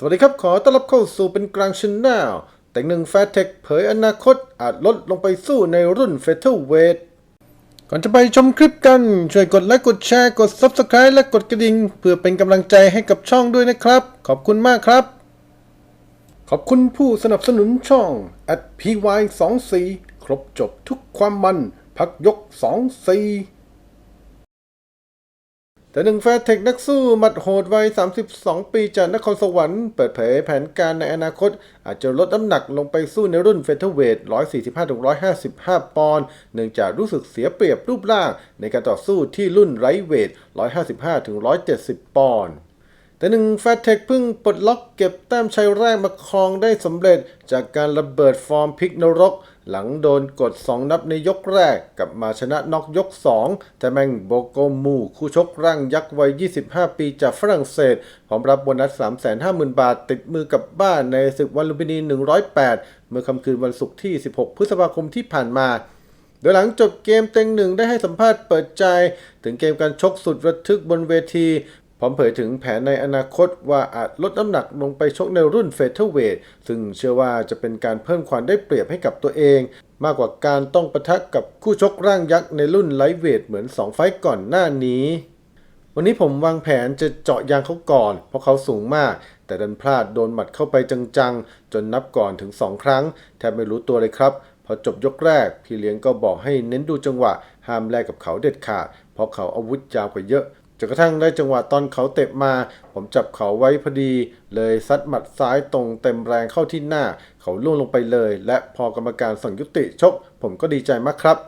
สวัสดีครับ ขอต้อนรับเข้าสู่เป็นกลางชนแนลแต่งหนึ่งแฟร์เทคเผยอนาคตอาจลดลงไปสู้ในรุ่นเฟเธอร์เวทก่อนจะไปชมคลิปกัน ช่วยกดไลค์กดแชร์กด Subscribe และกดกระดิ่งเพื่อเป็นกำลังใจให้กับช่องด้วยนะครับ ขอบคุณมากครับ ขอบคุณผู้สนับสนุนช่อง at py 2 4ครบจบทุกความมัน พักยก 2 4 แต่หนึ่งแฟร์เทคนักสู้หมัดโหดวัย 32 ปีจากนครสวรรค์เปิดเผยแผนการในอนาคต อาจจะลดน้ำหนักลงไปสู้ในรุ่นเฟเธอร์เวท 145-155 ปอนด์เนื่องจากรู้สึกเสียเปรียบรูปร่างในการต่อสู้ที่รุ่นไรท์เวท 155-170 ปอนด์ แต่หนึ่งแฟตเทคเพิ่งปลดล็อกเก็บแต้มชัยแรกมาครองได้สำเร็จ จากการระเบิดฟอร์มพลิกนรก หลังโดนกด 2 นับในยกแรกกลับมาชนะน็อกยก 2 แต่แมงโบโกมูคู่ชกร่างยักษ์วัย 25 ปีจากฝรั่งเศส พร้อมรับโบนัส 350,000 บาทติดมือกลับบ้านในศึกวันลุมพินี 108 เมื่อค่ำคืนวันศุกร์ที่ 16 พฤษภาคมที่ผ่านมาโดยหลังจบเกมเต็งหนึ่งได้ให้สัมภาษณ์เปิดใจ ถึงเกมการชกสุดระทึกบนเวที พร้อมเผยถึงแผนในอนาคตว่าอาจลดน้ำหนักลงไปชกในรุ่นเฟเธอร์เวทซึ่งเชื่อว่าจะเป็นการเพิ่มความได้เปรียบให้กับตัวเอง มากกว่าการต้องประทะกับคู่ชกร่างยักษ์ในรุ่นไลท์เวทเหมือน 2 ไฟก่อนหน้านี้ วันนี้ผมวางแผนจะเจาะยางเขาก่อน เพราะเขาสูงมาก แต่ดันพลาดโดนหมัดเข้าไปจังๆ จนนับก่อนถึง 2 ครั้ง แทบไม่รู้ตัวเลยครับพอจบยกแรก พี่เลี้ยงก็บอกให้เน้นดูจังหวะ ห้ามแลกกับเขาเด็ดขาดเพราะเขาอาวุธยาวกว่าเยอะ จนกระทั่งได้จังหวะตอนเขาเตะมา ผมจับเขาไว้พอดี เลยซัดหมัดซ้ายตรงเต็มแรงเข้าที่หน้า เขาล่วงลงไปเลย และพอกรรมการสั่งยุติชก ผมก็ดีใจมากครับ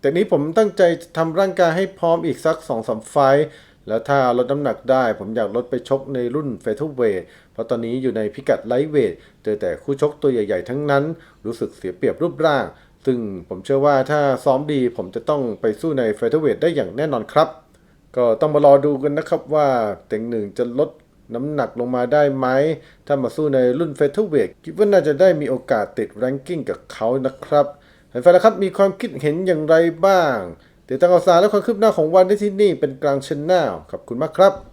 แต่นี้ผมตั้งใจทำร่างกายให้พร้อมอีกสัก2อสไฟต์แล้วถ้าลดน้ำหนักได้ผมอยากลดไปชกในรุ่นเฟเธอร์เวทเพราะตอนนี้อยู่ในพิกัดไลท์เวทเจอแต่คู่ชกตัวใหญ่ๆทั้งนั้น รู้สึกเสียเปรียบรูปร่าง ซึ่งผมเชื่อว่าถ้าซ้อมดีผมจะต้องไปสู้ในเฟเธอร์เวทได้อย่างแน่นอนครับ ก็ต้องมารอดูกันนะครับว่าเต็งหนึ่งจะลดน้ำหนักลงมาได้ไหม ถ้ามาสู้ในรุ่นเฟเธอร์เวทคิดว่าน่าจะได้มีโอกาสติดแรงกิ้งกับเขานะครับแฟนๆนะครับมีความคิดเห็นอย่างไรบ้าง ติดตามข่าวสารและความคืบหน้าของวันได้ที่นี่เป็นกลางชแนลขอบคุณมากครับ